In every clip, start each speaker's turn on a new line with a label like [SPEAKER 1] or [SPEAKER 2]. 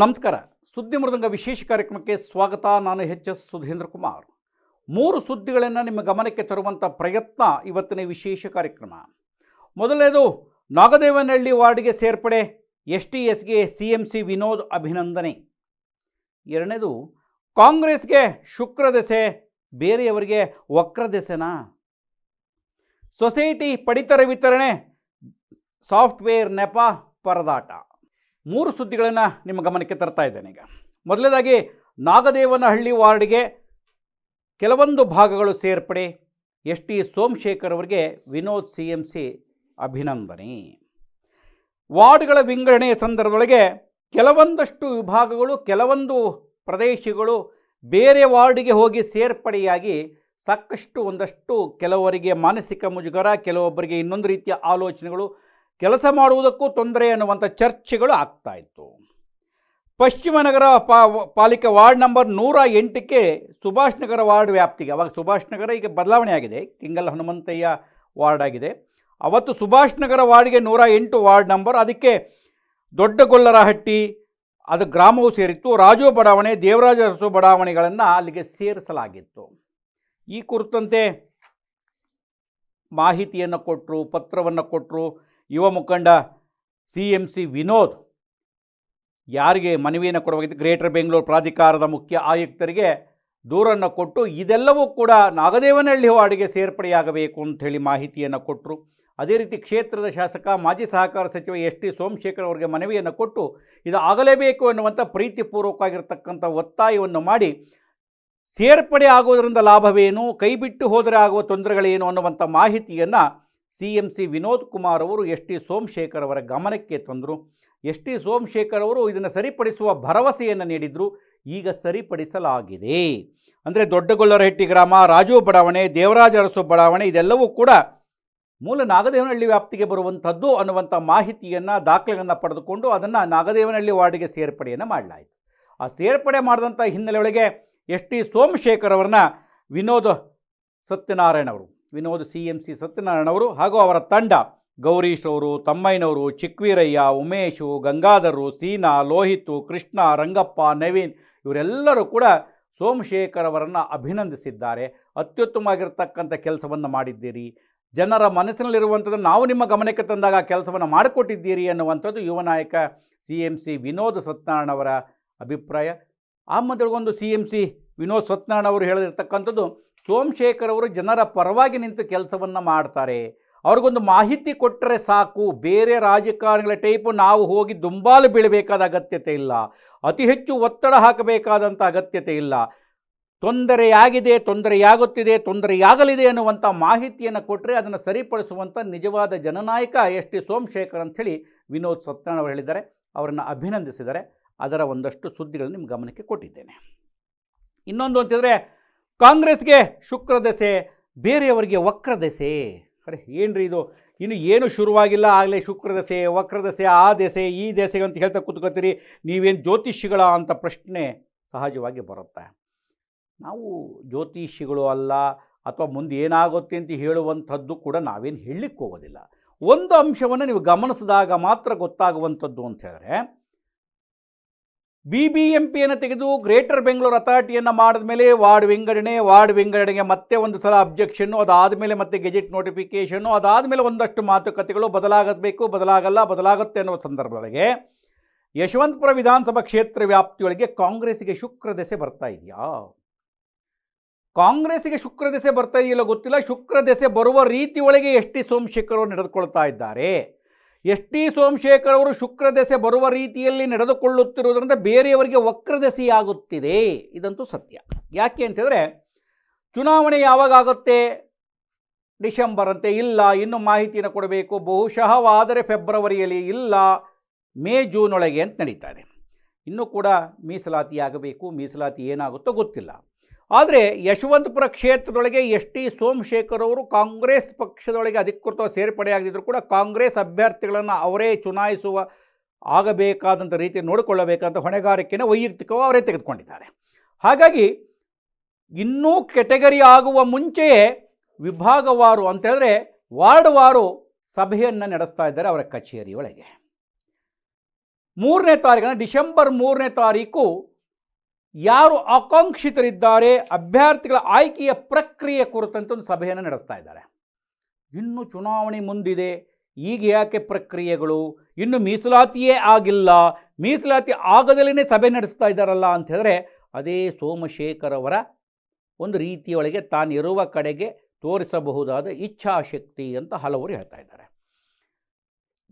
[SPEAKER 1] ನಮಸ್ಕಾರ. ಸುದ್ದಿ ಮೃದಂಗ ವಿಶೇಷ ಕಾರ್ಯಕ್ರಮಕ್ಕೆ ಸ್ವಾಗತ. ನಾನು ಎಚ್ ಎಸ್ ಸುಧೀಂದ್ರ ಕುಮಾರ್. ಮೂರು ಸುದ್ದಿಗಳನ್ನು ನಿಮ್ಮ ಗಮನಕ್ಕೆ ತರುವಂಥ ಪ್ರಯತ್ನ ಇವತ್ತಿನ ವಿಶೇಷ ಕಾರ್ಯಕ್ರಮ. ಮೊದಲನೇದು, ನಾಗದೇವನಹಳ್ಳಿ ವಾರ್ಡ್ಗೆ ಸೇರ್ಪಡೆ ಎಸ್ ಟಿ ಎಸ್ಗೆ ಸಿ ಎಂ ಸಿ ವಿನೋದ್ ಅಭಿನಂದನೆ. ಎರಡನೇದು, ಕಾಂಗ್ರೆಸ್ಗೆ ಶುಕ್ರ ದೆಸೆ, ಬೇರೆಯವರಿಗೆ ವಕ್ರ ದೆಸೆನಾ? ಸೊಸೈಟಿ ಪಡಿತರ ವಿತರಣೆ, ಸಾಫ್ಟ್ವೇರ್ ನೆಪ ಪರದಾಟ. ಮೂರು ಸುದ್ದಿಗಳನ್ನು ನಿಮ್ಮ ಗಮನಕ್ಕೆ ತರ್ತಾ ಇದ್ದೇನೆ ಈಗ. ಮೊದಲನೇದಾಗಿ ನಾಗದೇವನಹಳ್ಳಿ ವಾರ್ಡ್ಗೆ ಕೆಲವೊಂದು ಭಾಗಗಳು ಸೇರ್ಪಡೆ. ಎಸ್ ಟಿ ಸೋಮಶೇಖರ್ ಅವರಿಗೆ ವಿನೋದ್ ಸಿ ಎಂ ಸಿ ಅಭಿನಂದನೆ. ವಾರ್ಡ್ಗಳ ವಿಂಗಡಣೆಯ ಸಂದರ್ಭದೊಳಗೆ ಕೆಲವೊಂದಷ್ಟು ವಿಭಾಗಗಳು, ಕೆಲವೊಂದು ಪ್ರದೇಶಗಳು ಬೇರೆ ವಾರ್ಡ್ಗೆ ಹೋಗಿ ಸೇರ್ಪಡೆಯಾಗಿ ಸಾಕಷ್ಟು ಒಂದಷ್ಟು ಕೆಲವರಿಗೆ ಮಾನಸಿಕ ಮುಜುಗರ, ಕೆಲವೊಬ್ಬರಿಗೆ ಇನ್ನೊಂದು ರೀತಿಯ ಆಲೋಚನೆಗಳು ಕೆಲಸ ಮಾಡುವುದಕ್ಕೂ ತೊಂದರೆ ಅನ್ನುವಂಥ ಚರ್ಚೆಗಳು ಆಗ್ತಾ ಇತ್ತು. ಪಶ್ಚಿಮ ನಗರ ಪಾ, ಪಾಲಿಕೆ ವಾರ್ಡ್ ನಂಬರ್ ನೂರ ಎಂಟಕ್ಕೆ ಸುಭಾಷ್ ನಗರ ವಾರ್ಡ್ ವ್ಯಾಪ್ತಿಗೆ, ಅವಾಗ ಸುಭಾಷ್ ನಗರ ಈಗ ಬದಲಾವಣೆ ಆಗಿದೆ. ಕಿಂಗಲ್ ಹನುಮಂತಯ್ಯ ವಾರ್ಡ್ ಆಗಿದೆ. ಅವತ್ತು ಸುಭಾಷ್ ನಗರ ವಾರ್ಡ್ಗೆ ನೂರ ಎಂಟು ವಾರ್ಡ್ ನಂಬರ್, ಅದಕ್ಕೆ ದೊಡ್ಡಗೊಲ್ಲರಹಟ್ಟಿ, ಅದು ಗ್ರಾಮವು ಸೇರಿತ್ತು. ರಾಜು ಬಡಾವಣೆ, ದೇವರಾಜ ಅರಸು ಬಡಾವಣೆಗಳನ್ನು ಅಲ್ಲಿಗೆ ಸೇರಿಸಲಾಗಿತ್ತು. ಈ ಕುರಿತಂತೆ ಮಾಹಿತಿಯನ್ನು ಕೊಟ್ಟರು ಪತ್ರವನ್ನು ಕೊಟ್ಟರು ಯುವ ಮುಖಂಡ ಸಿ ಎಂ ಸಿ ವಿನೋದ್ ಯಾರಿಗೆ ಮನವಿಯನ್ನು ಕೊಡಬೇಕಿತ್ತು? ಗ್ರೇಟರ್ ಬೆಂಗಳೂರು ಪ್ರಾಧಿಕಾರದ ಮುಖ್ಯ ಆಯುಕ್ತರಿಗೆ ದೂರನ್ನು ಕೊಟ್ಟು ಇದೆಲ್ಲವೂ ಕೂಡ ನಾಗದೇವನಹಳ್ಳಿ ವಾರ್ಡ್ಗೆ ಸೇರ್ಪಡೆಯಾಗಬೇಕು ಅಂಥೇಳಿ ಮಾಹಿತಿಯನ್ನು ಕೊಟ್ಟರು ಅದೇ ರೀತಿ ಕ್ಷೇತ್ರದ ಶಾಸಕ, ಮಾಜಿ ಸಹಕಾರ ಸಚಿವ ಎಸ್ ಟಿ ಸೋಮಶೇಖರ್ ಅವರಿಗೆ ಮನವಿಯನ್ನು ಕೊಟ್ಟು ಇದು ಆಗಲೇಬೇಕು ಎನ್ನುವಂಥ ಪ್ರೀತಿಪೂರ್ವಕವಾಗಿರ್ತಕ್ಕಂಥ ಒತ್ತಾಯವನ್ನು ಮಾಡಿ ಸೇರ್ಪಡೆ ಆಗೋದರಿಂದ ಲಾಭವೇನು ಕೈಬಿಟ್ಟು ಹೋದರೆ ಆಗುವ ತೊಂದರೆಗಳೇನು ಅನ್ನುವಂಥ ಮಾಹಿತಿಯನ್ನು C M C Vinod Kumar ಅವರು ಎಸ್ ಟಿ ಸೋಮಶೇಖರ್ ಅವರ ಗಮನಕ್ಕೆ ತಂದರು. ಎಸ್ ಟಿ ಸೋಮಶೇಖರ್ ಅವರು ಇದನ್ನು ಸರಿಪಡಿಸುವ ಭರವಸೆಯನ್ನು ನೀಡಿದರು. ಈಗ ಸರಿಪಡಿಸಲಾಗಿದೆ. ಅಂದರೆ ದೊಡ್ಡಗೊಲ್ಲರಹಟ್ಟಿ ಗ್ರಾಮ, ರಾಜು ಬಡಾವಣೆ, ದೇವರಾಜ ಅರಸು ಬಡಾವಣೆ ಇದೆಲ್ಲವೂ ಕೂಡ ಮೂಲ ನಾಗದೇವನಹಳ್ಳಿ ವ್ಯಾಪ್ತಿಗೆ ಬರುವಂಥದ್ದು ಅನ್ನುವಂಥ ಮಾಹಿತಿಯನ್ನು, ದಾಖಲೆಗಳನ್ನು ಪಡೆದುಕೊಂಡು ಅದನ್ನು ನಾಗದೇವನಹಳ್ಳಿ ವಾರ್ಡಿಗೆ ಸೇರ್ಪಡೆಯನ್ನು ಮಾಡಲಾಯಿತು. ಆ ಸೇರ್ಪಡೆ ಮಾಡಿದಂಥ ಹಿನ್ನೆಲೆಯೊಳಗೆ ಎಸ್ ಟಿ ಸೋಮಶೇಖರ್ ಅವರನ್ನ ವಿನೋದ್ ಸತ್ಯನಾರಾಯಣ ಅವರು Vinod C M C Satyanarayana ಅವರು ಹಾಗೂ ಅವರ ತಂಡ ಗೌರೀಶ್ ಅವರು, ತಮ್ಮಯ್ಯನವರು, ಚಿಕ್ವೀರಯ್ಯ, ಉಮೇಶು, ಗಂಗಾಧರು, ಸೀನಾ, ಲೋಹಿತು, ಕೃಷ್ಣ, ರಂಗಪ್ಪ, ನವೀನ್ ಇವರೆಲ್ಲರೂ ಕೂಡ ಸೋಮಶೇಖರ್ ಅವರನ್ನು ಅಭಿನಂದಿಸಿದ್ದಾರೆ. ಅತ್ಯುತ್ತಮವಾಗಿರ್ತಕ್ಕಂಥ ಕೆಲಸವನ್ನು ಮಾಡಿದ್ದೀರಿ. ಜನರ ಮನಸ್ಸಿನಲ್ಲಿರುವಂಥದ್ದು ನಾವು ನಿಮ್ಮ ಗಮನಕ್ಕೆ ತಂದಾಗ ಕೆಲಸವನ್ನು ಮಾಡಿಕೊಟ್ಟಿದ್ದೀರಿ ಅನ್ನುವಂಥದ್ದು ಯುವ ನಾಯಕ C M C Vinod Satyanarayana ಅವರ ಅಭಿಪ್ರಾಯ. ಆ ಮೊದಲಿಗೊಂದು C M C Vinod Satyanarayana ಅವರು ಹೇಳಿರ್ತಕ್ಕಂಥದ್ದು ಸೋಮಶೇಖರ್ ಅವರು ಜನರ ಪರವಾಗಿ ನಿಂತು ಕೆಲಸವನ್ನು ಮಾಡ್ತಾರೆ. ಅವ್ರಿಗೊಂದು ಮಾಹಿತಿ ಕೊಟ್ಟರೆ ಸಾಕು. ಬೇರೆ ರಾಜಕಾರಣಿಗಳ ಟೈಪು ನಾವು ಹೋಗಿ ದುಂಬಾಲು ಬೀಳಬೇಕಾದ ಅಗತ್ಯತೆ ಇಲ್ಲ. ಅತಿ ಹೆಚ್ಚು ಒತ್ತಡ ಹಾಕಬೇಕಾದಂಥ ಅಗತ್ಯತೆ ಇಲ್ಲ. ತೊಂದರೆಯಾಗಿದೆ, ತೊಂದರೆಯಾಗುತ್ತಿದೆ, ತೊಂದರೆಯಾಗಲಿದೆ ಅನ್ನುವಂಥ ಮಾಹಿತಿಯನ್ನು ಕೊಟ್ಟರೆ ಅದನ್ನು ಸರಿಪಡಿಸುವಂಥ ನಿಜವಾದ ಜನನಾಯಕ ಎಸ್ ಟಿ ಸೋಮಶೇಖರ್ ಅಂಥೇಳಿ ವಿನೋದ್ ಸತ್ಯನಾರಾಯಣ ಅವರು ಹೇಳಿದ್ದಾರೆ. ಅವರನ್ನು ಅಭಿನಂದಿಸಿದ್ದಾರೆ. ಅದರ ಒಂದಷ್ಟು ಸುದ್ದಿಗಳನ್ನು ನಿಮ್ಮ ಗಮನಕ್ಕೆ ಕೊಟ್ಟಿದ್ದೇನೆ. ಇನ್ನೊಂದು ಅಂತಂದರೆ ಕಾಂಗ್ರೆಸ್ಗೆ ಶುಕ್ರ ದೆಸೆ, ಬೇರೆಯವರಿಗೆ ವಕ್ರ ದೆಸೆ. ಅರೆ, ಏನ್ರಿ ಇದು? ಇನ್ನು ಏನು ಶುರುವಾಗಿಲ್ಲ, ಆಗಲೇ ಶುಕ್ರ ದೆಸೆ, ವಕ್ರ ದೆಸೆ, ಆ ದೆಸೆ, ಈ ದೆಸೆಗೆ ಅಂತ ಹೇಳ್ತಾ ಕೂತ್ಕೋತೀರಿ, ನೀವೇನು ಜ್ಯೋತಿಷಿಗಳ ಅಂತ ಪ್ರಶ್ನೆ ಸಹಜವಾಗಿ ಬರುತ್ತೆ. ನಾವು ಜ್ಯೋತಿಷಿಗಳು ಅಲ್ಲ, ಅಥವಾ ಮುಂದೆ ಏನಾಗುತ್ತೆ ಅಂತ ಹೇಳುವಂಥದ್ದು ಕೂಡ ನಾವೇನು ಹೇಳಲಿಕ್ಕೆ ಹೋಗೋದಿಲ್ಲ. ಒಂದು ಅಂಶವನ್ನು ನೀವು ಗಮನಿಸಿದಾಗ ಮಾತ್ರ ಗೊತ್ತಾಗುವಂಥದ್ದು ಅಂತ ಹೇಳಿದ್ರೆ ಬಿ ಬಿ ಎಂ ತೆಗೆದು ಗ್ರೇಟರ್ ಬೆಂಗಳೂರು ಅಥಾರಿಟಿಯನ್ನು ಮಾಡಿದ ಮೇಲೆ ವಾರ್ಡ್ ವಿಂಗಡಣೆ, ವಾರ್ಡ್ ವಿಂಗಡಣೆಗೆ ಮತ್ತೆ ಒಂದು ಸಲ ಅಬ್ಜೆಕ್ಷನ್ನು ಅದಾದಮೇಲೆ ಮತ್ತೆ ಗೆಜೆಟ್ ನೋಟಿಫಿಕೇಷನ್ನು ಅದಾದಮೇಲೆ ಒಂದಷ್ಟು ಮಾತುಕತೆಗಳು ಬದಲಾಗಬೇಕು, ಬದಲಾಗಲ್ಲ, ಬದಲಾಗುತ್ತೆ ಅನ್ನುವ ಸಂದರ್ಭದೊಳಗೆ ಯಶವಂತಪುರ ವಿಧಾನಸಭಾ ಕ್ಷೇತ್ರ ವ್ಯಾಪ್ತಿಯೊಳಗೆ ಕಾಂಗ್ರೆಸ್ಗೆ ಶುಕ್ರ ದೆಸೆ ಬರ್ತಾ ಇದೆಯಾ? ಕಾಂಗ್ರೆಸ್ಸಿಗೆ ಶುಕ್ರ ದೆಸೆ ಬರ್ತಾ ಇದೆಯಲ್ಲ ಗೊತ್ತಿಲ್ಲ. ಶುಕ್ರ ದೆಸೆ ಬರುವ ರೀತಿಯೊಳಗೆ ಎಷ್ಟು ಟಿ ಸೋಮಶೇಖರ್ ನಡೆದುಕೊಳ್ತಾ ಇದ್ದಾರೆ. ಎಸ್ ಟಿ ಸೋಮಶೇಖರ್ ಅವರು ಶುಕ್ರದೆಸೆ ಬರುವ ರೀತಿಯಲ್ಲಿ ನಡೆದುಕೊಳ್ಳುತ್ತಿರುವುದರಿಂದ ಬೇರೆಯವರಿಗೆ ವಕ್ರದೆಸೆಯಾಗುತ್ತಿದೆ ಇದಂತೂ ಸತ್ಯ. ಯಾಕೆ ಅಂತಂದರೆ, ಚುನಾವಣೆ ಯಾವಾಗ ಆಗುತ್ತೆ ಡಿಸೆಂಬರ್ ಅಂತೆ ಇಲ್ಲ. ಇನ್ನು ಮಾಹಿತಿಯನ್ನು ಕೊಡಬೇಕು. ಬಹುಶಃ ಆದರೆ ಫೆಬ್ರವರಿಯಲ್ಲಿ ಇಲ್ಲ. ಮೇ, ಜೂನ್ ಒಳಗೆ ಅಂತ ನಡೀತಾರೆ ಇನ್ನೂ ಕೂಡ ಮೀಸಲಾತಿ ಆಗಬೇಕು ಮೀಸಲಾತಿ ಏನಾಗುತ್ತೋ ಗೊತ್ತಿಲ್ಲ. ಆದರೆ ಯಶವಂತಪುರ ಕ್ಷೇತ್ರದೊಳಗೆ ಎಸ್ ಟಿ ಸೋಮಶೇಖರ್ ಅವರು ಕಾಂಗ್ರೆಸ್ ಪಕ್ಷದೊಳಗೆ ಅಧಿಕೃತ ಸೇರ್ಪಡೆಯಾಗದಿದ್ದರೂ ಕೂಡ ಕಾಂಗ್ರೆಸ್ ಅಭ್ಯರ್ಥಿಗಳನ್ನು ಅವರೇ ಚುನಾಯಿಸುವ ಆಗಬೇಕಾದಂಥ ರೀತಿ ನೋಡಿಕೊಳ್ಳಬೇಕಂತ ಹೊಣೆಗಾರಿಕೆಯನ್ನು ವೈಯಕ್ತಿಕವಾಗಿ ಅವರೇ ತೆಗೆದುಕೊಂಡಿದ್ದಾರೆ. ಹಾಗಾಗಿ ಇನ್ನೂ ಕೆಟಗರಿ ಆಗುವ ಮುಂಚೆಯೇ ವಿಭಾಗವಾರು ಅಂತ ಹೇಳಿದ್ರೆ ವಾರ್ಡ್ವಾರು ಸಭೆಯನ್ನು ನಡೆಸ್ತಾ ಇದ್ದಾರೆ ಅವರ ಕಚೇರಿಯೊಳಗೆ ಮೂರನೇ ತಾರೀಕು ಅಂದರೆ ಡಿಸೆಂಬರ್ ಮೂರನೇ ತಾರೀಕು ಯಾರು ಆಕಾಂಕ್ಷಿತರಿದ್ದಾರೆ, ಅಭ್ಯರ್ಥಿಗಳ ಆಯ್ಕೆಯ ಪ್ರಕ್ರಿಯೆ ಕುರಿತಂತೆ ಒಂದು ಸಭೆಯನ್ನು ನಡೆಸ್ತಾ ಇದ್ದಾರೆ. ಇನ್ನು ಚುನಾವಣೆ ಮುಂದಿದೆ, ಈಗ ಯಾಕೆ ಪ್ರಕ್ರಿಯೆಗಳು? ಇನ್ನು ಮೀಸಲಾತಿಯೇ ಆಗಿಲ್ಲ, ಮೀಸಲಾತಿ ಆಗದಲ್ಲೇ ಸಭೆ ನಡೆಸ್ತಾ ಇದ್ದಾರಲ್ಲ ಅಂತ ಹೇಳಿದ್ರೆ, ಅದೇ ಸೋಮಶೇಖರ್ ಅವರ ಒಂದು ರೀತಿಯೊಳಗೆ ತಾನಿರುವ ಕಡೆಗೆ ತೋರಿಸಬಹುದಾದ ಇಚ್ಛಾಶಕ್ತಿ ಅಂತ ಹಲವರು ಹೇಳ್ತಾ ಇದ್ದಾರೆ.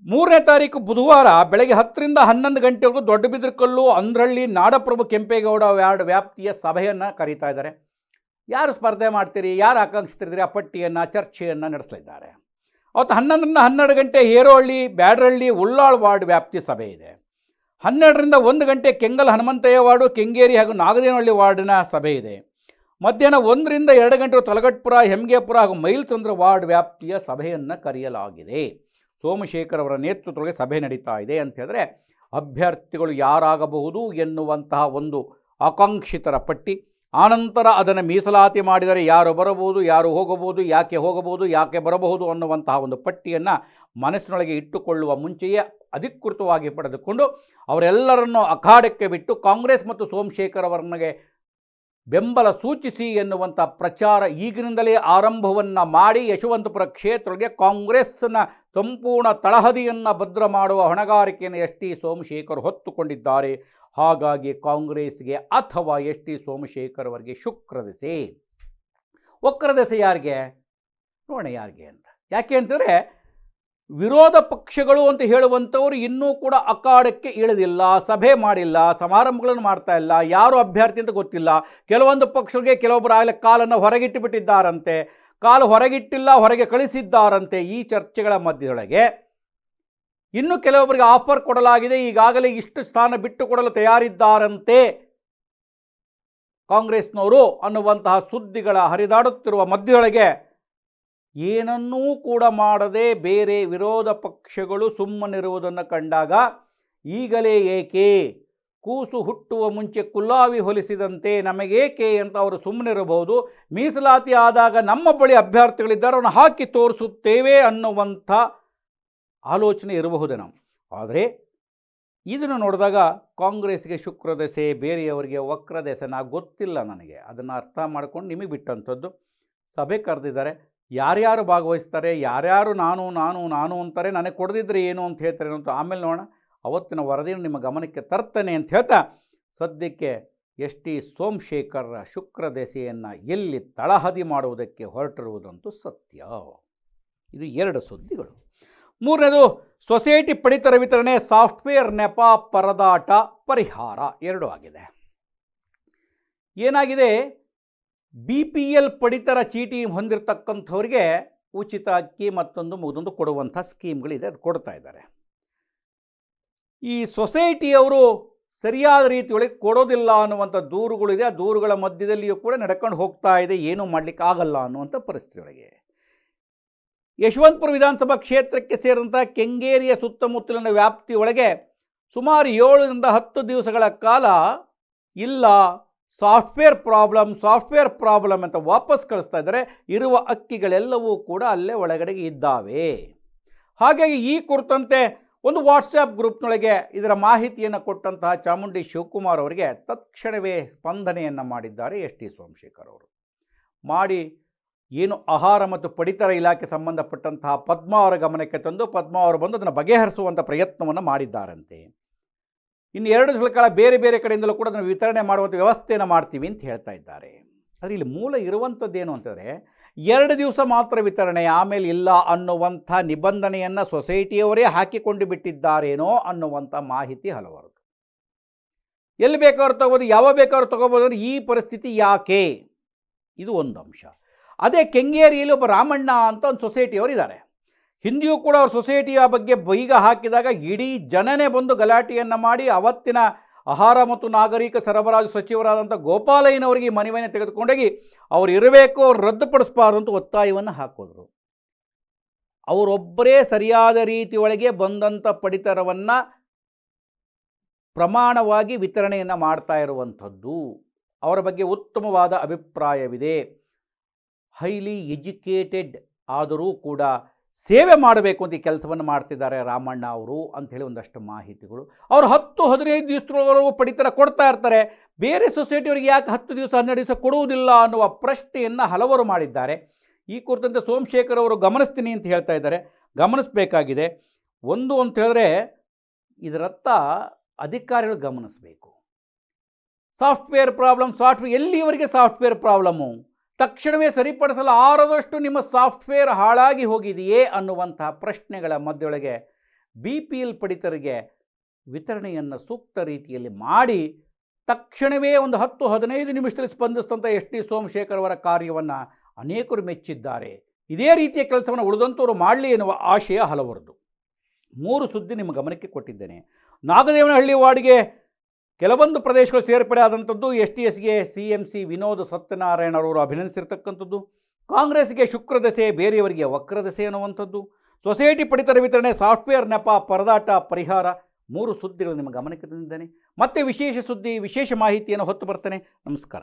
[SPEAKER 1] ಮೂರನೇ ತಾರೀಕು ಬುಧವಾರ ಬೆಳಗ್ಗೆ ಹತ್ತರಿಂದ ಹನ್ನೊಂದು ಗಂಟೆವರೆಗೂ ದೊಡ್ಡಬಿದ್ರಕಲ್ಲು, ಅಂದ್ರಳ್ಳಿ, ನಾಡಪ್ರಭು, ಕೆಂಪೇಗೌಡ ವ್ಯಾರ್ಡ್ ವ್ಯಾಪ್ತಿಯ ಸಭೆಯನ್ನು ಕರೀತಾ ಇದ್ದಾರೆ. ಯಾರು ಸ್ಪರ್ಧೆ ಮಾಡ್ತೀರಿ? ಯಾರು ಆಕಾಂಕ್ಷಿಸ್ತಿರಿ ಆ ಪಟ್ಟಿಯನ್ನು, ಚರ್ಚೆಯನ್ನು ನಡೆಸಲಿದ್ದಾರೆ. ಅವತ್ತು ಹನ್ನೊಂದರಿಂದ ಹನ್ನೆರಡು ಗಂಟೆ ಹೇರೋಹಳ್ಳಿ, ಬ್ಯಾಡ್ರಳ್ಳಿ, ಉಳ್ಳಾಳ್ ವಾರ್ಡ್ ವ್ಯಾಪ್ತಿ ಸಭೆ ಇದೆ. ಹನ್ನೆರಡರಿಂದ ಒಂದು ಗಂಟೆ ಕೆಂಗಲ್ ಹನುಮಂತಯ್ಯ ವಾರ್ಡು, ಕೆಂಗೇರಿ ಹಾಗೂ ನಾಗದೇನಹಳ್ಳಿ ವಾರ್ಡಿನ ಸಭೆ ಇದೆ. ಮಧ್ಯಾಹ್ನ ಒಂದರಿಂದ ಎರಡು ಗಂಟೆ ತಲಗಟ್ಪುರ, ಹೆಮ್ಗೆಪುರ ಹಾಗೂ ಮೈಲ್ಚಂದ್ರ ವಾರ್ಡ್ ವ್ಯಾಪ್ತಿಯ ಸಭೆಯನ್ನು ಕರೆಯಲಾಗಿದೆ. ಸೋಮಶೇಖರ್ ಅವರ ನೇತೃತ್ವದೊಳಗೆ ಸಭೆ ನಡೀತಾ ಇದೆ ಅಂತ ಹೇಳಿದ್ರೆ ಅಭ್ಯರ್ಥಿಗಳು ಯಾರಾಗಬಹುದು ಎನ್ನುವಂತಹ ಒಂದು ಆಕಾಂಕ್ಷಿತರ ಪಟ್ಟಿ. ಆನಂತರ ಅದನ್ನು ಮೀಸಲಾತಿ ಮಾಡಿದರೆ ಯಾರು ಬರಬಹುದು, ಯಾರು ಹೋಗಬಹುದು, ಯಾಕೆ ಹೋಗಬಹುದು, ಯಾಕೆ ಬರಬಹುದು ಅನ್ನುವಂತಹ ಒಂದು ಪಟ್ಟಿಯನ್ನು ಮನಸ್ಸಿನೊಳಗೆ ಇಟ್ಟುಕೊಳ್ಳುವ ಮುಂಚೆಯೇ ಅಧಿಕೃತವಾಗಿ ಪಡೆದುಕೊಂಡು ಅವರೆಲ್ಲರನ್ನು ಅಖಾಡಕ್ಕೆ ಬಿಟ್ಟು ಕಾಂಗ್ರೆಸ್ ಮತ್ತು ಸೋಮಶೇಖರ್ ಅವರನಿಗೆ ಬೆಂಬಲ ಸೂಚಿಸಿ ಎನ್ನುವಂಥ ಪ್ರಚಾರ ಈಗಿನಿಂದಲೇ ಆರಂಭವನ್ನು ಮಾಡಿ ಯಶವಂತಪುರ ಕ್ಷೇತ್ರಕ್ಕೆ ಕಾಂಗ್ರೆಸ್ನ ಸಂಪೂರ್ಣ ತಳಹದಿಯನ್ನು ಭದ್ರ ಮಾಡುವ ಹೊಣೆಗಾರಿಕೆಯನ್ನು ಎಸ್ ಟಿ ಸೋಮಶೇಖರ್ ಹೊತ್ತುಕೊಂಡಿದ್ದಾರೆ. ಹಾಗಾಗಿ ಕಾಂಗ್ರೆಸ್ಗೆ ಅಥವಾ ಎಸ್ ಟಿ ಸೋಮಶೇಖರ್ ಅವರಿಗೆ ಶುಕ್ರದೆಸೆ ವಕ್ರದೆಸೆ ಯಾರಿಗೆ? ನೋಡೋಣ ಯಾರಿಗೆ ಅಂತ. ಯಾಕೆ ಅಂತಂದರೆ ವಿರೋಧ ಪಕ್ಷಗಳು ಅಂತ ಹೇಳುವಂಥವ್ರು ಇನ್ನೂ ಕೂಡ ಅಖಾಡಕ್ಕೆ ಇಳಿದಿಲ್ಲ, ಸಭೆ ಮಾಡಿಲ್ಲ, ಸಮಾರಂಭಗಳನ್ನು ಮಾಡ್ತಾ ಇಲ್ಲ, ಯಾರು ಅಭ್ಯರ್ಥಿ ಅಂತ ಗೊತ್ತಿಲ್ಲ. ಕೆಲವೊಂದು ಪಕ್ಷಗಳಿಗೆ ಕೆಲವೊಬ್ಬರು ಆಗಲೇ ಕಾಲನ್ನು ಹೊರಗಿಟ್ಟು ಬಿಟ್ಟಿದ್ದಾರಂತೆ. ಕಾಲು ಹೊರಗಿಟ್ಟಿಲ್ಲ, ಹೊರಗೆ ಕಳಿಸಿದ್ದಾರಂತೆ ಈ ಚರ್ಚೆಗಳ ಮಧ್ಯದೊಳಗೆ. ಇನ್ನು ಕೆಲವೊಬ್ಬರಿಗೆ ಆಫರ್ ಕೊಡಲಾಗಿದೆ, ಈಗಾಗಲೇ ಇಷ್ಟು ಸ್ಥಾನ ಬಿಟ್ಟು ಕೊಡಲು ತಯಾರಿದ್ದಾರಂತೆ. ಕಾಂಗ್ರೆಸ್ನವರು ಅನ್ನುವಂತಹ ಸುದ್ದಿಗಳ ಹರಿದಾಡುತ್ತಿರುವ ಮಧ್ಯದೊಳಗೆ ಏನನ್ನೂ ಕೂಡ ಮಾಡದೆ ಬೇರೆ ವಿರೋಧ ಪಕ್ಷಗಳು ಸುಮ್ಮನಿರುವುದನ್ನು ಕಂಡಾಗ ಈಗಲೇ ಏಕೆ? ಕೂಸು ಹುಟ್ಟುವ ಮುಂಚೆ ಕುಲ್ಲಾವಿ ಹೊಲಿಸಿದಂತೆ ನಮಗೇಕೆ ಅಂತ ಅವರು ಸುಮ್ಮನಿರಬಹುದು. ಮೀಸಲಾತಿ ಆದಾಗ ನಮ್ಮ ಬಳಿ ಅಭ್ಯರ್ಥಿಗಳಿದ್ದಾರೆ ಅವ್ರನ್ನ ಹಾಕಿ ತೋರಿಸುತ್ತೇವೆ ಅನ್ನುವಂಥ ಆಲೋಚನೆ ಇರಬಹುದು ನಾವು ಆದರೆ ಇದನ್ನು ನೋಡಿದಾಗ ಕಾಂಗ್ರೆಸ್ಗೆ ಶುಕ್ರದೆಸೆ ಬೇರೆಯವರಿಗೆ ವಕ್ರದೆಸೆನ ಗೊತ್ತಿಲ್ಲ ನನಗೆ. ಅದನ್ನು ಅರ್ಥ ಮಾಡ್ಕೊಂಡು ನಿಮಗೆ ಬಿಟ್ಟಂಥದ್ದು. ಸಭೆ ಕರೆದಿದ್ದಾರೆ. ಯಾರ್ಯಾರು ಭಾಗವಹಿಸ್ತಾರೆ, ಯಾರ್ಯಾರು ನಾನು ನಾನು ನಾನು ಅಂತಾರೆ ನನಗೆ ಕೊಡದಿದ್ರೆ ಏನು ಅಂತ ಹೇಳ್ತಾರೆ ಅಂತ ಆಮೇಲೆ ನೋಡೋಣ. ಅವತ್ತಿನ ವರದಿಯನ್ನು ನಿಮ್ಮ ಗಮನಕ್ಕೆ ತರ್ತೇನೆ ಅಂತ ಹೇಳ್ತಾ, ಸದ್ಯಕ್ಕೆ ಎಸ್ ಟಿ ಸೋಮಶೇಖರ್ ಶುಕ್ರ ದೆಸೆಯನ್ನು ಎಲ್ಲಿ ತಳಹದಿ ಮಾಡುವುದಕ್ಕೆ ಹೊರಟಿರುವುದಂತೂ ಸತ್ಯ. ಇದು ಎರಡು ಸುದ್ದಿಗಳು. ಮೂರನೇದು, ಸೊಸೈಟಿ ಪಡಿತರ ವಿತರಣೆ ಸಾಫ್ಟ್ವೇರ್ ನೆಪ ಪರದಾಟ ಪರಿಹಾರ ಎರಡು ಆಗಿದೆ. ಏನಾಗಿದೆ? ಬಿ ಪಿ ಎಲ್ ಪಡಿತರ ಚೀಟಿ ಹೊಂದಿರತಕ್ಕಂಥವ್ರಿಗೆ ಉಚಿತ ಅಕ್ಕಿ ಮತ್ತೊಂದು, ಮುಗಿದೊಂದು ಕೊಡುವಂಥ ಸ್ಕೀಮ್ಗಳಿದೆ, ಅದು ಕೊಡ್ತಾ ಇದ್ದಾರೆ. ಈ ಸೊಸೈಟಿಯವರು ಸರಿಯಾದ ರೀತಿಯೊಳಗೆ ಕೊಡೋದಿಲ್ಲ ಅನ್ನುವಂಥ ದೂರುಗಳಿದೆ. ಆ ದೂರುಗಳ ಮಧ್ಯದಲ್ಲಿಯೂ ಕೂಡ ನಡ್ಕೊಂಡು ಹೋಗ್ತಾ ಇದೆ. ಏನೂ ಮಾಡಲಿಕ್ಕೆ ಆಗಲ್ಲ ಅನ್ನುವಂಥ ಪರಿಸ್ಥಿತಿಯೊಳಗೆ ಯಶವಂತಪುರ ವಿಧಾನಸಭಾ ಕ್ಷೇತ್ರಕ್ಕೆ ಸೇರಿದಂಥ ಕೆಂಗೇರಿಯ ಸುತ್ತಮುತ್ತಲಿನ ವ್ಯಾಪ್ತಿಯೊಳಗೆ ಸುಮಾರು ಏಳರಿಂದ ಹತ್ತು ದಿವಸಗಳ ಕಾಲ ಇಲ್ಲ, ಸಾಫ್ಟ್ವೇರ್ ಪ್ರಾಬ್ಲಮ್ ಸಾಫ್ಟ್ವೇರ್ ಪ್ರಾಬ್ಲಮ್ ಅಂತ ವಾಪಸ್ ಕಳಿಸ್ತಾ ಇದ್ದಾರೆ. ಇರುವ ಅಕ್ಕಿಗಳೆಲ್ಲವೂ ಕೂಡ ಅಲ್ಲೇ ಒಳಗಡೆಗೆ ಇದ್ದಾವೆ. ಹಾಗಾಗಿ ಈ ಕುರಿತಂತೆ ಒಂದು ವಾಟ್ಸಪ್ ಗ್ರೂಪ್ನೊಳಗೆ ಇದರ ಮಾಹಿತಿಯನ್ನು ಕೊಟ್ಟಂತಹ ಚಾಮುಂಡಿ ಶಿವಕುಮಾರ್ ಅವರಿಗೆ ತಕ್ಷಣವೇ ಸ್ಪಂದನೆಯನ್ನು ಮಾಡಿದ್ದಾರೆ ಎಸ್ ಟಿ ಸೋಮಶೇಖರ್ ಅವರು. ಮಾಡಿ ಏನು ಆಹಾರ ಮತ್ತು ಪಡಿತರ ಇಲಾಖೆ ಸಂಬಂಧಪಟ್ಟಂತಹ ಪದ್ಮ ಅವರ ಗಮನಕ್ಕೆ ತಂದು ಪದ್ಮ ಅವರು ಬಂದು ಅದನ್ನು ಬಗೆಹರಿಸುವಂಥ ಪ್ರಯತ್ನವನ್ನು ಮಾಡಿದ್ದಾರಂತೆ. ಇನ್ನು ಎರಡು ದಿವಸಗಳ ಬೇರೆ ಬೇರೆ ಕಡೆಯಿಂದಲೂ ಕೂಡ ಅದನ್ನು ವಿತರಣೆ ಮಾಡುವಂಥ ವ್ಯವಸ್ಥೆಯನ್ನು ಮಾಡ್ತೀವಿ ಅಂತ ಹೇಳ್ತಾ ಇದ್ದಾರೆ. ಆದರೆ ಇಲ್ಲಿ ಮೂಲ ಇರುವಂಥದ್ದೇನು ಅಂತಂದರೆ ಎರಡು ದಿವಸ ಮಾತ್ರ ವಿತರಣೆ, ಆಮೇಲೆ ಇಲ್ಲ ಅನ್ನುವಂಥ ನಿಬಂಧನೆಯನ್ನು ಸೊಸೈಟಿಯವರೇ ಹಾಕಿಕೊಂಡು ಬಿಟ್ಟಿದ್ದಾರೇನೋ ಅನ್ನುವಂಥ ಮಾಹಿತಿ ಹಲವಾರು. ಎಲ್ಲಿ ಬೇಕಾದ್ರೂ ತಗೋಬೋದು, ಯಾವ ಬೇಕಾದ್ರೂ ತಗೋಬೋದು ಅಂದರೆ ಈ ಪರಿಸ್ಥಿತಿ ಯಾಕೆ? ಇದು ಒಂದು ಅಂಶ. ಅದೇ ಕೆಂಗೇರಿಯಲ್ಲಿ ಒಬ್ಬ ರಾಮಣ್ಣ ಅಂತ ಒಂದು ಸೊಸೈಟಿಯವರು ಇದ್ದಾರೆ. ಹಿಂದಿಯೂ ಕೂಡ ಅವ್ರ ಸೊಸೈಟಿಯ ಬಗ್ಗೆ ಬೈಗ ಹಾಕಿದಾಗ ಇಡೀ ಜನನೇ ಬಂದು ಗಲಾಟೆಯನ್ನು ಮಾಡಿ ಅವತ್ತಿನ ಆಹಾರ ಮತ್ತು ನಾಗರಿಕ ಸರಬರಾಜು ಸಚಿವರಾದಂಥ ಗೋಪಾಲಯ್ಯನವರಿಗೆ ಈ ಮನವಿಯನ್ನು ತೆಗೆದುಕೊಂಡೋಗಿ ಅವ್ರು ಇರಬೇಕು, ಅವ್ರು ರದ್ದುಪಡಿಸಬಾರ್ದು ಅಂತ ಒತ್ತಾಯವನ್ನು ಹಾಕಿದ್ರು. ಅವರೊಬ್ಬರೇ ಸರಿಯಾದ ರೀತಿಯೊಳಗೆ ಬಂದಂಥ ಪಡಿತರವನ್ನು ಪ್ರಮಾಣವಾಗಿ ವಿತರಣೆಯನ್ನು ಮಾಡ್ತಾ ಇರುವಂಥದ್ದು. ಅವರ ಬಗ್ಗೆ ಉತ್ತಮವಾದ ಅಭಿಪ್ರಾಯವಿದೆ. ಹೈಲಿ ಎಜುಕೇಟೆಡ್ ಆದರೂ ಕೂಡ ಸೇವೆ ಮಾಡಬೇಕು ಅಂತ ಈ ಕೆಲಸವನ್ನು ಮಾಡ್ತಿದ್ದಾರೆ ರಾಮಣ್ಣ ಅವರು ಅಂಥೇಳಿ ಒಂದಷ್ಟು ಮಾಹಿತಿಗಳು. ಅವರು ಹತ್ತು ಹದಿನೈದು ದಿವಸದೊಳಗೂ ಪಡಿತರ ಕೊಡ್ತಾ ಇರ್ತಾರೆ. ಬೇರೆ ಸೊಸೈಟಿಯವರಿಗೆ ಯಾಕೆ ಹತ್ತು ದಿವಸ ಹನ್ನೆರಡು ದಿವಸ ಕೊಡುವುದಿಲ್ಲ ಅನ್ನುವ ಪ್ರಶ್ನೆಯನ್ನು ಹಲವರು ಮಾಡಿದ್ದಾರೆ. ಈ ಕುರಿತಂತೆ ಸೋಮಶೇಖರ್ ಅವರು ಗಮನಿಸ್ತೀನಿ ಅಂತ ಹೇಳ್ತಾ ಇದ್ದಾರೆ. ಗಮನಿಸಬೇಕಾಗಿದೆ. ಒಂದು ಅಂತ ಹೇಳಿದ್ರೆ ಇದರತ್ತ ಅಧಿಕಾರಿಗಳು ಗಮನಿಸಬೇಕು. ಸಾಫ್ಟ್ವೇರ್ ಪ್ರಾಬ್ಲಮ್, ಸಾಫ್ಟ್ವೇರ್ ಎಲ್ಲಿವರೆಗೆ ಸಾಫ್ಟ್ವೇರ್ ಪ್ರಾಬ್ಲಮ್ಮು? ತಕ್ಷಣವೇ ಸರಿಪಡಿಸಲು ಆರದಷ್ಟು ನಿಮ್ಮ ಸಾಫ್ಟ್ವೇರ್ ಹಾಳಾಗಿ ಹೋಗಿದೆಯೇ ಅನ್ನುವಂತಹ ಪ್ರಶ್ನೆಗಳ ಮಧ್ಯೊಳಗೆ ಬಿ ಪಿ ಎಲ್ ಪಡಿತರಿಗೆ ವಿತರಣೆಯನ್ನು ಸೂಕ್ತ ರೀತಿಯಲ್ಲಿ ಮಾಡಿ ತಕ್ಷಣವೇ ಒಂದು ಹತ್ತು, ಹದಿನೈದು ನಿಮಿಷದಲ್ಲಿ ಸ್ಪಂದಿಸಿದಂಥ ಎಸ್ ಟಿ ಸೋಮಶೇಖರ್ ಅವರ ಕಾರ್ಯವನ್ನು ಅನೇಕರು ಮೆಚ್ಚಿದ್ದಾರೆ. ಇದೇ ರೀತಿಯ ಕೆಲಸವನ್ನು ಉಳಿದಂಥವರು ಮಾಡಲಿ ಎನ್ನುವ ಆಶಯ ಹಲವರದು. ಮೂರು ಸುದ್ದಿ ನಿಮ್ಮ ಗಮನಕ್ಕೆ ಕೊಟ್ಟಿದ್ದೇನೆ. ನಾಗದೇವನಹಳ್ಳಿ ವಾರ್ಡ್ಗೆ ಕೆಲವೊಂದು ಪ್ರದೇಶಗಳು ಸೇರ್ಪಡೆ ಆದಂಥದ್ದು ಎಸ್ ಟಿ ಎಸ್ಗೆ ಸಿ ಎಂ ಸಿ ವಿನೋದ್ ಸತ್ಯನಾರಾಯಣರವರು ಅಭಿನಂದಿಸಿರ್ತಕ್ಕಂಥದ್ದು. ಕಾಂಗ್ರೆಸ್ಗೆ ಶುಕ್ರದಸೆ ಬೇರೆಯವರಿಗೆ ವಕ್ರದಸೆ ಅನ್ನುವಂಥದ್ದು. ಸೊಸೈಟಿ ಪಡಿತರ ವಿತರಣೆ, ಸಾಫ್ಟ್ವೇರ್ ನೆಪ, ಪರದಾಟ, ಪರಿಹಾರ ಮೂರು ಸುದ್ದಿಗಳು ನಿಮ್ಮ ಗಮನಕ್ಕೆ ತಂದಿದ್ದೇನೆ. ಮತ್ತೆ ವಿಶೇಷ ಸುದ್ದಿ, ವಿಶೇಷ ಮಾಹಿತಿಯನ್ನು ಹೊತ್ತು ಬರ್ತೇನೆ. ನಮಸ್ಕಾರ.